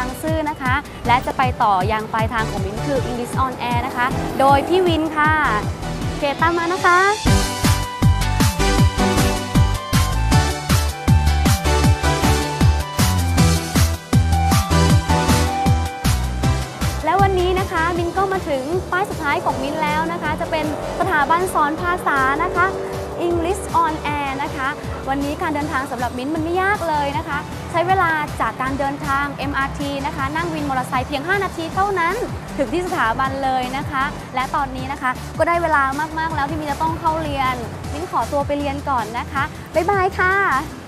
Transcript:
างซื่อนะคะ และจะไปต่อยังปลายทางของมิ้นคือ English on Air นะคะ โดยพี่วินค่ะเกตามมานะคะแล้ววันนี้นะคะมินก็มาถึงป้ายสุดท้ายของมินแล้วนะคะ จะเป็นสถาบันสอนภาษานะคะ วันนี้การเดินทางสำหรับมิ้นมันไม่ยากเลยนะคะ ใช้เวลาจากการเดินทาง MRT นะคะ นั่งวินมอเตอร์ไซค์เพียง 5 นาทีเท่านั้น ถึงที่สถาบันเลยนะคะ และตอนนี้นะคะก็ได้เวลามากๆแล้วที่มิ้นจะต้องเข้าเรียนมิ้นขอตัวไปเรียนก่อนนะคะบ๊ายบายค่ะ